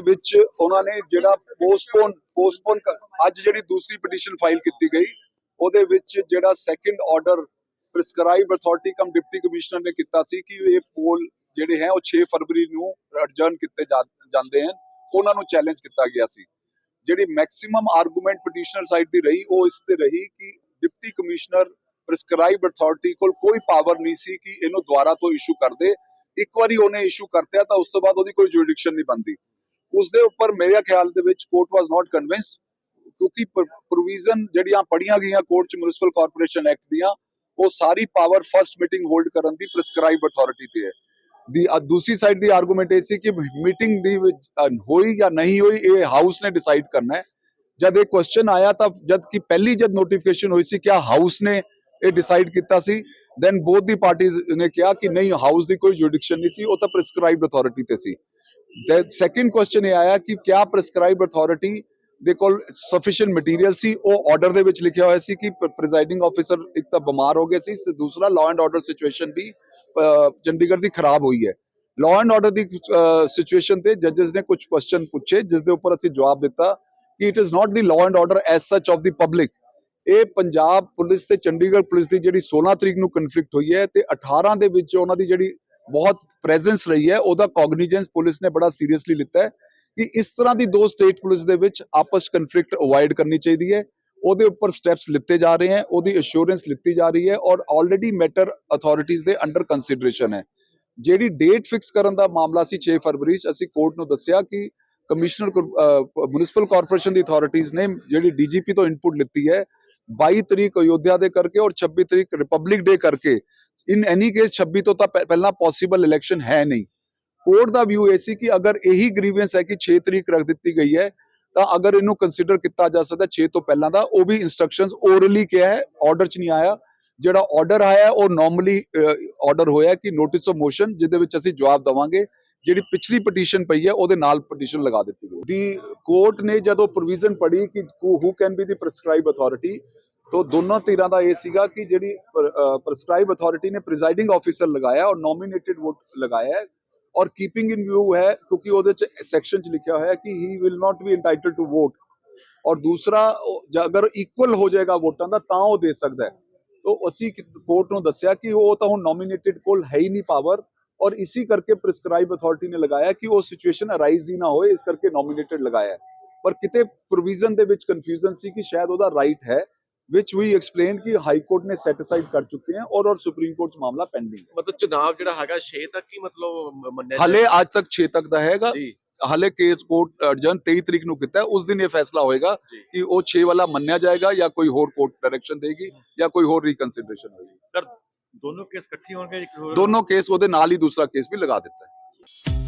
ਵਿੱਚ ਉਹਨਾਂ ਨੇ ਜਿਹੜਾ ਪੋਸਟਪੋਨ ਪੋਸਟਪੋਨ ਅੱਜ ਜਿਹੜੀ ਦੂਸਰੀ ਪਟੀਸ਼ਨ ਫਾਈਲ ਕੀਤੀ ਗਈ, ਉਹਦੇ ਵਿੱਚ ਜਿਹੜਾ second order prescribe authority cum deputy commissioner ਨੇ ਕੀਤਾ ਸੀ ਕਿ ਇਹ ਪੋਲ ਜਿਹੜੇ ਹੈ ਉਹ 6 ਫਰਵਰੀ ਨੂੰ ਅਡਜਰਨ ਕੀਤੇ ਜਾਂਦੇ ਹਨ। ਉਹਨਾਂ ਨੂੰ ਚੈਲੰਜ ਕੀਤਾ ਗਿਆ ਸੀ। ਜਿਹੜੀ ਮੈਕਸਿਮਮ ਆਰਗੂਮੈਂਟ ਪਟੀਸ਼ਨਰ ਸਾਈਡ ਦੀ ਰਹੀ, ਉਹ ਇਸ ਤੇ ਰਹੀ ਕਿ ਡਿਪਟੀ ਕਮਿਸ਼ਨਰ ਪ੍ਰਿਸਕ੍ਰਾਈਬ ਅਥਾਰਟੀ ਕੋਲ ਕੋਈ ਪਾਵਰ ਨਹੀਂ ਸੀ ਕਿ ਇਹਨੂੰ ਦੁਬਾਰਾ ਤੋਂ ਇਸ਼ੂ ਕਰ ਦੇ। ਇੱਕ ਵਾਰੀ ਉਹਨੇ ਇਸ਼ੂ ਕਰਤਿਆ ਤਾਂ ਉਸ ਤੋਂ ਬਾਅਦ ਉਹਦੀ ਕੋਈ ਜੁਰਿਡਿਕਸ਼ਨ ਨਹੀਂ ਬਣਦੀ। ਉਸ ਦੇ ਉੱਪਰ ਮੇਰੇ ਖਿਆਲ ਦੇ ਵਿੱਚ ਕੋਰਟ ਵਾਸ ਨਾਟ ਕਨਵਿੰਸਡ ਕਿਉਂਕਿ ਪ੍ਰੋਵੀਜ਼ਨ ਜਿਹੜੀਆਂ ਪੜੀਆਂ ਗਈਆਂ ਕੋਰਟ ਚ ਮਿਊਨਿਸਪਲ ਕਾਰਪੋਰੇਸ਼ਨ ਐਕਟ ਦੀਆਂ, ਉਹ ਸਾਰੀ ਪਾਵਰ ਫਰਸਟ ਮੀਟਿੰਗ ਹੋਲਡ ਕਰਨ ਦੀ ਪ੍ਰਿਸਕ੍ਰਾਈਬ ਅਥਾਰਟੀ ਤੇ ਹੈ। ਦੀ ਦੂਸਰੀ ਸਾਈਡ ਦੀ ਆਰਗੂਮੈਂਟ ਇਹ ਸੀ ਕਿ ਮੀਟਿੰਗ ਦੀ ਹੋਈ ਜਾਂ ਨਹੀਂ ਹੋਈ, ਇਹ ਹਾਊਸ ਨੇ ਡਿਸਾਈਡ ਕਰਨਾ ਹੈ। ਜਦ ਇਹ ਕੁਐਸਚਨ ਆਇਆ ਤਾਂ ਜਦ ਕਿ ਪਹਿਲੀ ਜਦ ਨੋਟੀਫਿਕੇਸ਼ਨ ਹੋਈ ਸੀ ਕਿ ਹਾਊਸ ਨੇ ਇਹ ਡਿਸਾਈਡ ਕੀਤਾ ਸੀ ਦੈਨ ਬੋਥ ਦੀ ਪਾਰਟੀਆਂ ਨੇ ਕਿਹਾ ਕਿ ਨਹੀਂ ਹਾਊਸ ਦੀ ਕੋਈ ਜੁਰਿਡਿਕਸ਼ਨ ਨਹੀਂ ਸੀ, ਉਹ ਤਾਂ ਪ੍ਰਿਸਕ੍ਰਾਈਬਡ ਅਥਾਰਟੀ ਤੇ ਸੀ। ਦ ਸੈਕੰਡ ਕੁਐਸਚਨ ਇਹ ਆਇਆ ਕਿ ਕਿਆ ਪ੍ਰਿਸਕ੍ਰਾਈਬ ਅਥਾਰਟੀ ਦੇ ਕੋਲ ਸਫੀਸ਼ੀਐਂਟ ਮਟੀਰੀਅਲ ਸੀ? ਉਹ ਆਰਡਰ ਦੇ ਵਿੱਚ ਲਿਖਿਆ ਹੋਇਆ ਸੀ ਕਿ ਪ੍ਰੀਜ਼ਾਈਡਿੰਗ ਆਫੀਸਰ ਇੱਕ ਤਾਂ ਬਿਮਾਰ ਹੋ ਗਿਆ ਸੀ, ਤੇ ਦੂਸਰਾ ਲਾਅ ਐਂਡ ਆਰਡਰ ਸਿਚੁਏਸ਼ਨ ਵੀ ਚੰਡੀਗੜ੍ਹ ਦੀ ਖਰਾਬ ਹੋਈ ਹੈ। ਲਾਅ ਐਂਡ ਆਰਡਰ ਦੀ ਸਿਚੁਏਸ਼ਨ ਤੇ ਜੱਜਸ ਨੇ ਕੁਝ ਕੁਐਸਚਨ ਪੁੱਛੇ ਜਿਸ ਦੇ ਉੱਪਰ ਅਸੀਂ ਜਵਾਬ ਦਿੱਤਾ ਕਿ it is not the law and order as such of the public ਇਹ ਪੰਜਾਬ ਪੁਲਿਸ ਤੇ ਚੰਡੀਗੜ੍ਹ ਪੁਲਿਸ ਦੀ ਜਿਹੜੀ 16 ਤਰੀਕ ਨੂੰ ਕਨਫਲਿਕਟ ਹੋਈ ਹੈ ਤੇ 18 ਦੇ ਵਿੱਚ ਉਹਨਾਂ ਦੀ ਜਿਹੜੀ ਬਹੁਤ ਪ੍ਰੈਜ਼ੈਂਸ ਰਹੀ ਹੈ। ਉਹਦਾ ਕੌਗਨੀਜੈਂਸ ਪੁਲਿਸ ਨੇ ਬੜਾ ਸੀਰੀਅਸਲੀ ਲਿੱਤਾ ਹੈ ਕਿ ਇਸ ਤਰ੍ਹਾਂ ਦੀ ਦੋ ਸਟੇਟ ਪੁਲਿਸ ਦੇ ਵਿੱਚ ਆਪਸ ਕਨਫਲਿਕਟ ਅਵੋਇਡ ਕਰਨੀ ਚਾਹੀਦੀ ਹੈ। ਉਹਦੇ ਉੱਪਰ ਸਟੈਪਸ ਲਿੱਤੇ ਜਾ ਰਹੇ ਹਨ ਉਹਦੀ ਅਸ਼ੋਰੈਂਸ ਲਿੱਤੀ ਜਾ ਰਹੀ ਹੈ ਔਰ ਆਲਰੇਡੀ ਮੈਟਰ ਅਥਾਰਟੀਜ਼ ਦੇ ਅੰਡਰ ਕੰਸੀਡਰੇਸ਼ਨ ਹੈ। ਜਿਹੜੀ ਡੇਟ ਫਿਕਸ ਕਰਨ ਦਾ ਮਾਮਲਾ ਸੀ 6 ਫਰਵਰੀ 'ਚ, ਅਸੀਂ ਕੋਰਟ ਨੂੰ ਦੱਸਿਆ ਕਿ ਕਮਿਸ਼ਨਰ ਮਿਊਨਿਸਪਲ ਕਾਰਪੋਰੇਸ਼ਨ ਦੀ ਅਥਾਰਟੀਜ਼ ਨੇ ਜਿਹੜੀ ਡੀਜੀਪੀ ਤੋਂ ਇਨਪੁਟ ਲਿੱਤੀ ਹੈ 22 ਤਰੀਕ ਅਯੋਧਿਆ ਦੇ ਕਰਕੇ ਔਰ 26 ਤਰੀਕ ਰਿਪਬਲਿਕ ਡੇ ਕਰਕੇ ਇਨ ਐਨੀ ਕੇਸ 26 ਤੋਂ ਤਾਂ ਪਹਿਲਾਂ ਪੋਸੀਬਲ ਇਲੈਕਸ਼ਨ ਹੈ ਨਹੀਂ। ਕੋਰਟ ਦਾ ਵਿਊ ਇਹ ਸੀ ਕਿ ਅਗਰ ਇਹੀ ਗ੍ਰੀਵੈਂਸ ਹੈ ਕਿ 6 ਤਰੀਕ ਰੱਖ ਦਿੱਤੀ ਗਈ ਹੈ, ਤਾਂ ਅਗਰ ਇਹਨੂੰ ਕੰਸੀਡਰ ਕੀਤਾ ਜਾ ਸਕਦਾ 6 ਤੋਂ ਪਹਿਲਾਂ ਦਾ, ਉਹ ਵੀ ਇਨਸਟਰਕਸ਼ਨਸ ਓਰਲੀ ਕਿਹਾ ਹੈ ਆਰਡਰ 'ਚ ਨਹੀਂ ਆਇਆ। ਜਿਹੜਾ ਆਰਡਰ ਆਇਆ, ਉਹ ਨਾਰਮਲੀ ਆਰਡਰ ਹੋਇਆ ਕਿ ਨੋਟਿਸ ਆਫ ਮੋਸ਼ਨ ਜਿਹਦੇ ਵਿੱਚ ਅਸੀਂ ਜਵਾਬ ਦਵਾਂਗੇ। ਜਿਹੜੀ ਪਿਛਲੀ ਪਟੀਸ਼ਨ ਪਈ ਹੈ, ਉਹਦੇ ਨਾਲ ਪਟੀਸ਼ਨ ਲਗਾ ਦਿੱਤੀ ਗਈ। ਦੀ ਕੋਰਟ ਨੇ ਜਦੋਂ ਪ੍ਰੋਵੀਜ਼ਨ ਪੜੀ ਕਿ who can be the prescribed authority ਤੋਂ ਦੋਨੋਂ ਧਿਰਾਂ ਦਾ ਇਹ ਸੀਗਾ ਕਿ ਜਿਹੜੀ ਪ੍ਰਸਕ੍ਰਾਈਬ ਅਥਾਰਟੀ ਨੇ ਪ੍ਰੀਜ਼ਾਈਡਿੰਗ ਆਫੀਸਰ ਲਗਾਇਆ ਔਰ ਨੋਮੀਨੇਟਿਡ ਵੋਟ ਲਗਾਇਆ ਔਰ ਕੀਪਿੰਗ ਇਨ ਵਿਊ ਹੈ ਕਿਉਂਕਿ ਉਹਦੇ ਚ ਸੈਕਸ਼ਨ ਚ ਲਿਖਿਆ ਹੋਇਆ ਹੈ ਕਿ he will not be entitled to vote ਔਰ ਦੂਸਰਾ ਅਗਰ ਇਕੁਅਲ ਹੋ ਜਾਏਗਾ ਵੋਟਾਂ ਦਾ ਤਾਂ ਉਹ ਦੇ ਸਕਦਾ ਹੈ। ਤੋਂ ਅਸੀਂ ਕੋਰਟ ਨੂੰ ਦੱਸਿਆ ਕਿ ਉਹ ਤਾਂ ਹੁਣ ਨੋਮੀਨੇਟਿਡ ਕੋਲ ਹੈ ਹੀ ਨਹੀਂ ਪਾਵਰ ਔਰ ਇਸੇ ਕਰਕੇ ਪ੍ਰਿਸਕ੍ਰਾਈਬ ਅਥਾਰਟੀ ਨੇ ਲਗਾਇਆ ਕਿ ਉਹ ਸਿਚੁਏਸ਼ਨ ਅਰਾਈਜ਼ ਹੀ ਨਾ ਹੋਏ, ਇਸ ਕਰਕੇ ਨੋਮੀਨੇਟਿਡ ਲਗਾਇਆ ਪਰ ਕਿਤੇ ਪ੍ਰੋਵੀਜ਼ਨ ਦੇ ਵਿੱਚ ਕਨਫਿਊਜ਼ਨ ਸੀ ਕਿ ਸ਼ਾਇਦ ਉਹਦਾ ਰਾਈਟ ਹੈ ਵਿਚ ਵੀ ਐਕਸਪਲੇਨ ਕਿ ਹਾਈ ਕੋਰਟ ਨੇ ਸੈਟੀਸਫਾਈਡ ਕਰ ਚੁੱਕੇ ਹਨ ਔਰ ਔਰ ਸੁਪਰੀਮ ਕੋਰਟ 'ਚ ਮਾਮਲਾ ਪੈਂਡਿੰਗ ਹੈ ਮਤਲਬ ਚੁਣਾਵ ਜਿਹੜਾ ਹੈਗਾ 6 ਤੱਕ ਹੀ ਮਤਲਬ ਮੰਨਿਆ ਹਲੇ ਅੱਜ ਤੱਕ 6 ਤੱਕ ਦਾ ਹੈਗਾ ਹਲੇ ਕੇਸ ਕੋਰਟ ਅਰਜਨ 23 ਤਰੀਕ ਨੂੰ ਕੀਤਾ। ਉਸ ਦਿਨ ਇਹ ਫੈਸਲਾ ਹੋਏਗਾ। ਕਿ ਉਹ 6 ਵਾਲਾ ਮੰਨਿਆ ਜਾਏਗਾ ਜਾਂ ਕੋਈ ਹੋਰ ਕੋਰਟ ਡਾਇਰੈਕਸ਼ਨ ਦੇਗੀ ਜਾਂ ਕੋਈ ਹੋਰ ਰੀਕਨਸੀਡਰੇਸ਼ਨ ਹੋਏਗੀ ਦੋਨੋਂ ਕੇਸ ਇਕੱਠੇ ਹੋਣਗੇ ਦੋਨੋਂ ਕੇਸ ਉਹਦੇ ਨਾਲ ਹੀ ਦੂਸਰਾ ਕੇਸ ਵੀ ਲਗਾ ਦਿੱਤਾ ਹੈ